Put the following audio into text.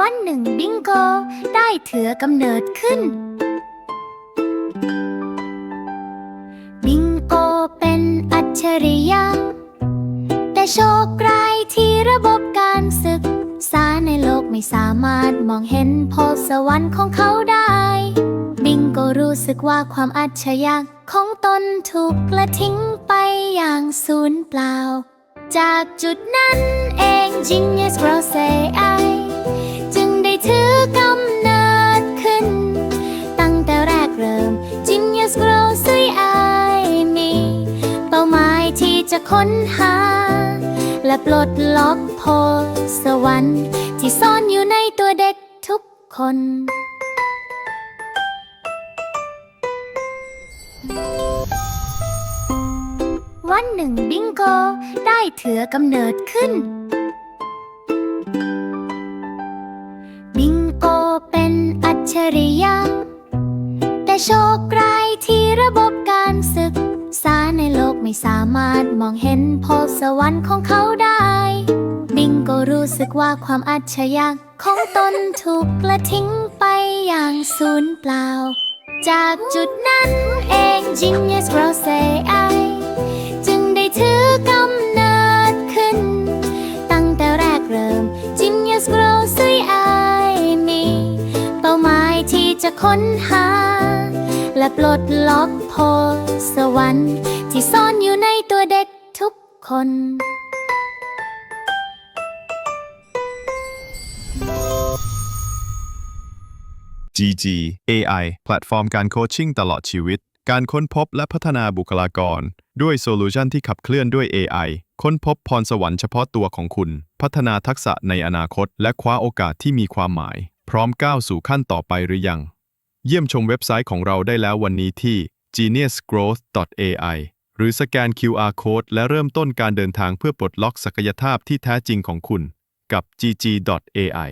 วันหนึ่งบิงโก ได้เถือกำเนิดขึ้น บิงโกเป็นอัจฉริยะ แต่โชคร้ายที่ระบบการศึกษาในโลกไม่สามารถมองเห็นพบสวรรค์ของเขาได้ บิงโกรู้สึกว่าความอัจฉริยะของตนถูกกระทิ้งไปอย่างสูญเปล่า จากจุดนั้นเอง Genius Grow Say I ที่จะค้นหา และปลดล็อกพรสวรรค์ที่ซ่อนอยู่ในตัวเด็กทุกคนวันหนึ่งบิงโกได้เถือกำเนิดขึ้น บิงโกเป็นอัจฉริยะ แต่โชคร้ายที่ระบบการศึก ไม่สามารถมองเห็นพบสวรรค์ของเขาได้ บิงโกรู้สึกว่าความอัจฉริยะของตนถูกกระทิ้งไปอย่างสูญเปล่า จากจุดนั้นเอง Genius Grow Say I จึงได้ถือกำเนิดขึ้น ตั้งแต่แรกเริ่ม Genius Grow Say I มีเป้าหมายที่จะค้นหา และปลดล็อกพสวรรค์ ที่ซ่อนอยู่ในตัวเด็กทุกคน GG AI แพลตฟอร์มการโคชชิ่งตลอดชีวิต การค้นพบและพัฒนาบุคลากร ด้วยโซลูชันที่ขับเคลื่อนด้วย AI ค้นพบพรสวรรค์เฉพาะตัวของคุณ พัฒนาทักษะในอนาคต และคว้าโอกาสที่มีความหมาย พร้อมก้าวสู่ขั้นต่อไปหรือยัง เยี่ยมชมเว็บไซต์ของเราได้แล้ววันนี้ที่ geniusgrowth.ai หรือสแกน QR code และเริ่มต้นการเดินทางเพื่อปลดล็อกศักยภาพที่แท้จริงของคุณกับ gg.ai